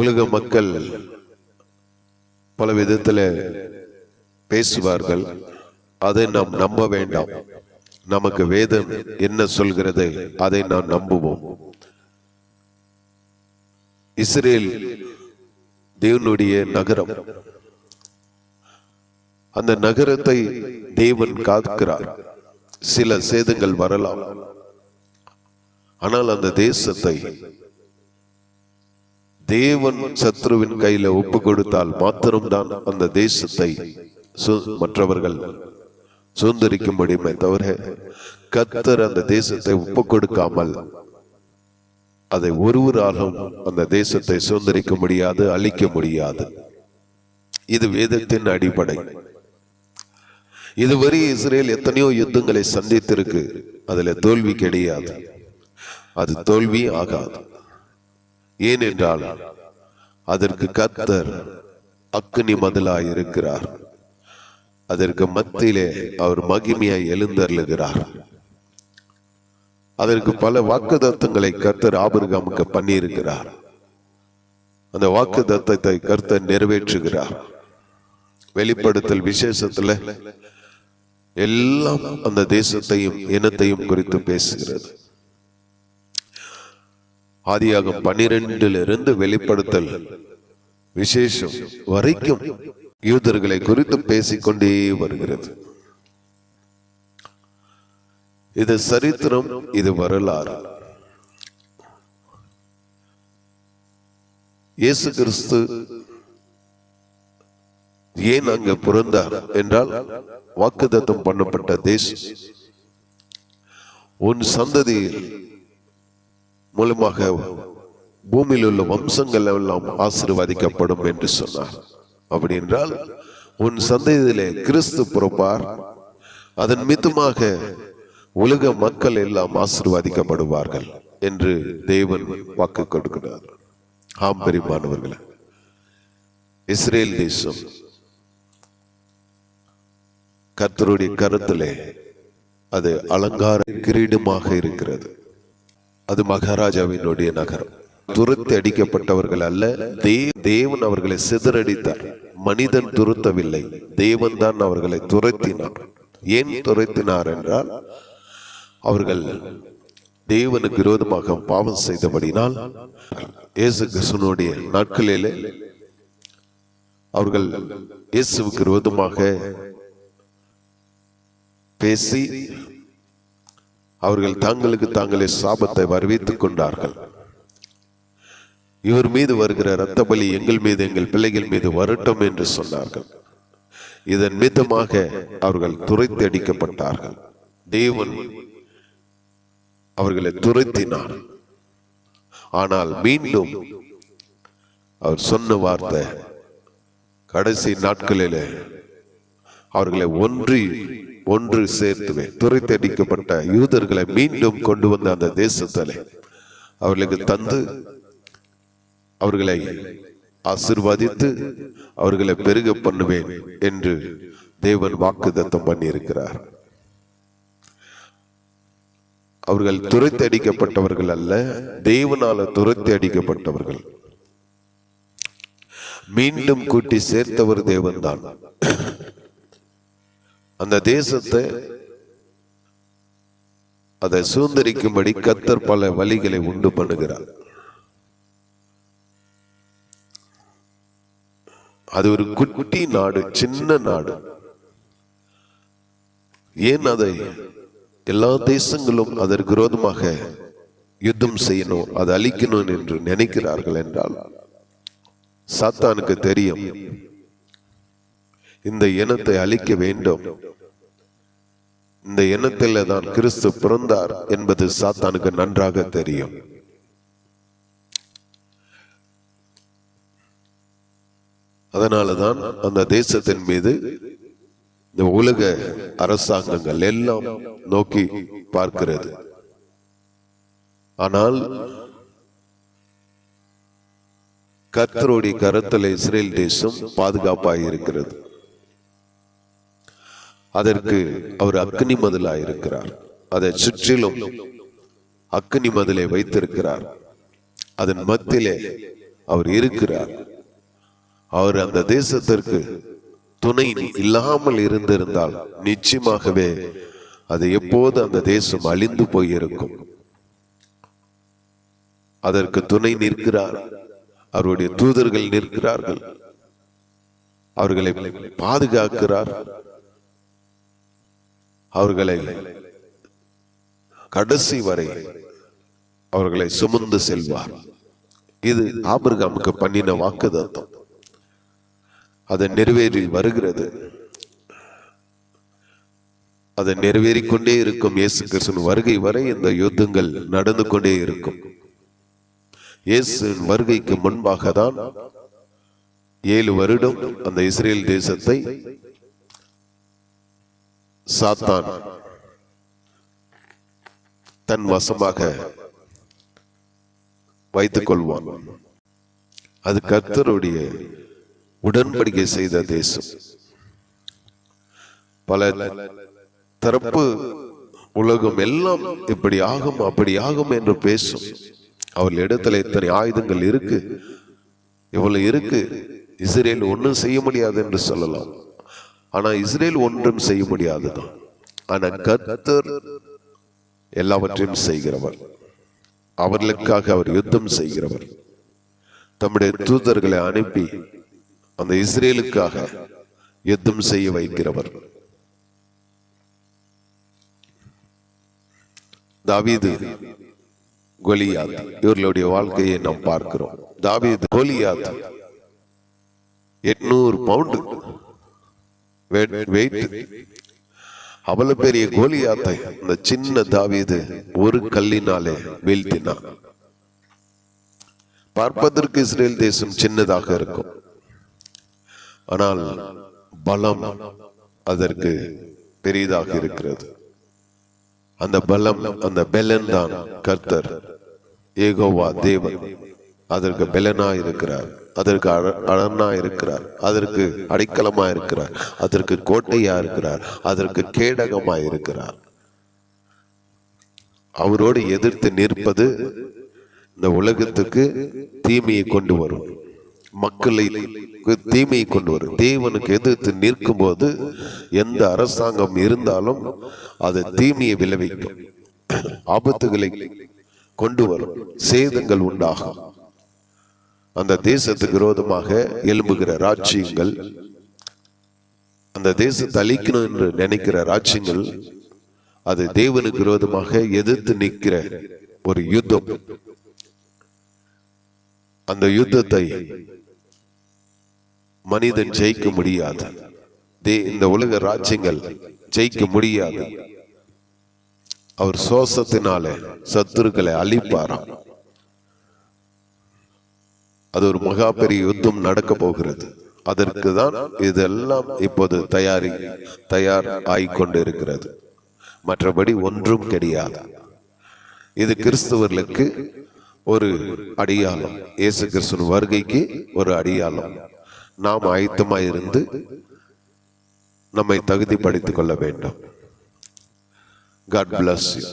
உலக மக்கள் பல விதத்தில் பேசுவார்கள். அதை நாம் நம்ப வேண்டாம். நமக்கு வேதம் என்ன சொல்கிறது? அதை நாம் நம்புவோம். இஸ்ரேல் தேவனுடைய நகரம். அந்த நகரத்தை தேவன் காக்கிறார். சில சேதங்கள் வரலாம். ஆனால் அந்த தேசத்தை தேவன் சத்ருவின் கையில ஒப்பு கொடுத்தால் மாத்திரம்தான் அந்த தேசத்தை மற்றவர்கள் சுதந்திரிக்க முடியுமே தவிர கத்தர் அந்த தேசத்தை ஒப்பு கொடுக்காமல் அதை ஒருவராலும் அந்த தேசத்தை சுதந்திரிக்க முடியாது அழிக்க முடியாது. இது வேதத்தின் அடிப்படை. இதுவரை இஸ்ரேல் எத்தனையோ யுத்தங்களை சந்தித்திருக்கு அதுல தோல்வி கிடையாது. அது தோல்வி ஆகாது. ஏனென்றால் அதற்கு கத்தர் அக்னி மதிலாய் இருக்கிறார். அதற்கு மத்தியிலே அவர் மகிமையாய் எழுந்தருளுகிறார். அதற்கு பல வாக்குதத்தங்களை கர்த்தர் ஆபிரகாமுக்கு பண்ணியிருக்கிறார். அந்த வாக்குதத்தத்தை கர்த்தர் நிறைவேற்றுகிறார். வெளிப்படுத்தல் விசேஷத்துல எல்லாம் அந்த தேசத்தையும் இனத்தையும் குறித்து பேசுகிறது. ஆதியாகம் பனிரெண்டுல இருந்து வெளிப்படுத்தல். விசேஷம் வரைக்கும் யூதர்களை குறித்து பேசிக்கொண்டே வருகிறது. இது சரித்திரம் இது வரலாறு. இயேசு கிறிஸ்து ஏன் அங்க பிறந்தார் என்றால் வாக்குதத்தம் பண்ணப்பட்ட தேசம். உன் சந்ததியில் மூலமாக பூமியில் உள்ள வம்சங்கள் எல்லாம் ஆசீர்வதிக்கப்படும் என்று சொன்னார். அப்படி என்றால் உன் சந்ததியிலே கிறிஸ்து பிறப்பார். அதன் மித்தமாக உலக மக்கள் எல்லாம் ஆசிர்வாதிக்கப்படுவார்கள் என்று தேவன் வாக்கு கொடுக்கிறார். ஆம் பெரியமானவர்களே. இஸ்ரேல் தேசம் கர்த்தருடைய கருத்திலே அது அலங்கார கிரீடமாக இருக்கிறது. அது மகாராஜாவினுடைய நகரம். துரத்தி அடிக்கப்பட்டவர்கள் அல்ல தே- தேவன் அவர்களை சிதறடித்தார். மனிதன் துரத்தவில்லை தேவன் தான் அவர்களை துரத்தினார். ஏன் துரத்தினார் என்றால் அவர்கள் தேவனுக்கு விரோதமாக பாவம் செய்தபடினால் இயேசு கிருஷ்ணனுடைய நாட்களிலே அவர்கள் இயேசுவுக்கு விரோதமாக பேசி அவர்கள் தங்களுக்கு தாங்களே சாபத்தை வரவேற்றுக் கொண்டார்கள். இவர் மீது வருகிற இரத்த பலி எங்கள் மீது எங்கள் பிள்ளைகள் மீது வரட்டும் என்று சொன்னார்கள். இதன் மித்தமாக அவர்கள் துரைத்து அடிக்கப்பட்டார்கள். தேவன் அவர்களை துரைத்தினார். ஆனால் மீண்டும் அவர் சொன்ன வார்த்தை கடைசி நாட்களிலே அவர்களை ஒன்றி ஒன்று சேர்த்துவேன் துரைத்தடிக்கப்பட்ட யூதர்களை மீண்டும் கொண்டு வந்த அந்த தேசத்திலே அவர்களுக்கு தந்து அவர்களை ஆசிர்வதித்து அவர்களை பெருக பண்ணுவேன் என்று தேவன் வாக்குதத்தம் பண்ணியிருக்கிறார். அவர்கள் துரைத்து அடிக்கப்பட்டவர்கள் அல்ல தேவனால துரைத்து அடிக்கப்பட்டவர்கள் மீண்டும் கூட்டி சேர்த்தவர் தேவன்தான். அந்த தேசத்தை அதை சுதந்திரிக்கும்படி கத்தர் பல வழிகளை உண்டு பண்ணுகிறார். அது ஒரு குட்டி நாடு சின்ன நாடு. ஏன் அதை எல்லா தேசங்களும் அதற்கு விரோதமாக யுத்தம் செய்யணும் அதை அழிக்கணும் என்று நினைக்கிறார்கள் என்றால் சாத்தானுக்கு தெரியும். இந்த இனத்தை அழிக்க வேண்டும். இந்த இனத்தில் தான் கிறிஸ்து பிறந்தார் என்பது சாத்தானுக்கு நன்றாக தெரியும். அதனாலதான் அந்த தேசத்தின் மீது இந்த உலக அரசாங்கங்கள் எல்லாம் நோக்கி பார்க்கிறது. ஆனால் கத்தருடைய கரத்தில் இஸ்ரேல் தேசம் பாதுகாப்பாக இருக்கிறது அதற்கு அவர் அக்னி மதிலாக இருக்கிறார் அதை சுற்றிலும் அக்னி மதிலை வைத்திருக்கிறார். அதன் மத்தியிலே அவர் இருக்கிறார். அவர் அந்த தேசத்திற்கு துணை இல்லாமல் இருந்திருந்தால் நிச்சயமாகவே அது எப்போது அந்த தேசம் அழிந்து போயிருக்கும். அதற்கு துணை நிற்கிறார். அவருடைய தூதர்கள் நிற்கிறார்கள். அவர்களை பாதுகாக்கிறார். அவர்களை கடைசி வரை அவர்களை சுமந்து செல்வார். இது ஆபிரகாமுக்கு பண்ணின வாக்குதத்தம் அது நிறைவேறி வருகிறது. அது நிறைவேறிக் கொண்டே இருக்கும். இயேசு கிருஷ்ணன் வருகை வரை இந்த யுத்தங்கள் நடந்து கொண்டே இருக்கும். இயேசுவின் வருகைக்கு முன்பாக தான் ஏழு வருடம் அந்த இஸ்ரேல் தேசத்தை சாத்தான். தன் வசமாக வைத்துக் கொள்வான். அது கர்த்தருடைய உடன்படிக்கை செய்த தேசம். பல தரப்பு உலகம் எல்லாம் இப்படி ஆகும் அப்படி ஆகும் என்று பேசும். அவர்கள் இடத்துல இத்தனை ஆயுதங்கள் இருக்கு. இவ்வளவு இருக்கு. இஸ்ரேல் ஒன்றும் செய்ய முடியாது என்று சொல்லலாம். ஆனா இஸ்ரேல் ஒன்றும் செய்ய முடியாதுதான். ஆனா கத்தர் எல்லாவற்றையும் செய்கிறவர். அவர்களுக்காக அவர் யுத்தம் செய்கிறவர். தம்முடைய தூதர்களை அனுப்பி அந்த இஸ்ரேலுக்காக யுத்தம் செய்ய வைக்கிறவர். தாவீது கொலியாத் இவர்களுடைய வாழ்க்கையை நாம் பார்க்கிறோம். தாவீது கொலியாத் எட்நூறு பவுண்டு அவ்வளவு பெரிய கோலியாத்தை அந்த சின்ன தாவீது ஒரு கல்லினாலே வீழ்த்தினான். பார்ப்பதற்கு இஸ்ரேல் தேசம் சின்னதாக இருக்கும். ஆனால் பலம் அதற்கு பெரிதாக இருக்கிறது. அந்த பலம் அந்த பெலன் தான் கர்த்தர் ஏகோவா தேவன். அதற்கு பெலனா இருக்கிறார் அதற்கு அழ- அரணா இருக்கிறார். அதற்கு அடைக்கலமா இருக்கிறார். அதற்கு கோட்டையா இருக்கிறார். அதற்கு கேடகமா இருக்கிறார். அவரோடு எதிர்த்து நிற்பது இந்த உலகத்துக்கு தீமையை கொண்டு வரும். மக்களை தீமையை கொண்டு வரும். தேவனுக்கு எதிர்த்து நிற்கும் போது எந்த அரசாங்கம் இருந்தாலும் அது தீமையை விளைவிக்கும். ஆபத்துகளை கொண்டு வரும். சேதங்கள் உண்டாகும். அந்த தேசத்துக்கு விரோதமாக எழும்புகிற ராஜ்யங்கள் அந்த தேசத்தை அழிக்கணும் என்று நினைக்கிற ராஜ்யங்கள் அது தேவனுக்கு விரோதமாக எதிர்த்து நிற்கிற ஒரு யுத்தம். அந்த யுத்தத்தை மனிதன் ஜெயிக்க முடியாது. தே இந்த உலக ராஜ்யங்கள் ஜெயிக்க முடியாது. அவர் சுவாசத்தினால சத்துருக்களை அழிப்பாராம். அது ஒரு மகா பெரிய யுத்தம் நடக்க போகிறது. அதற்கு தான் இதெல்லாம் இப்போது தயாரி தயார் ஆகிக்கொண்டு இருக்கிறது மற்றபடி ஒன்றும் கிடையாது. இது கிறிஸ்தவர்களுக்கு ஒரு அடியாளம். இயேசு கிறிஸ்துவின் வருகைக்கு ஒரு அடியாளம். நாம் ஆயத்தமாயிருந்து நம்மை தகுதிப்படுத்திக் கொள்ள வேண்டும். God bless you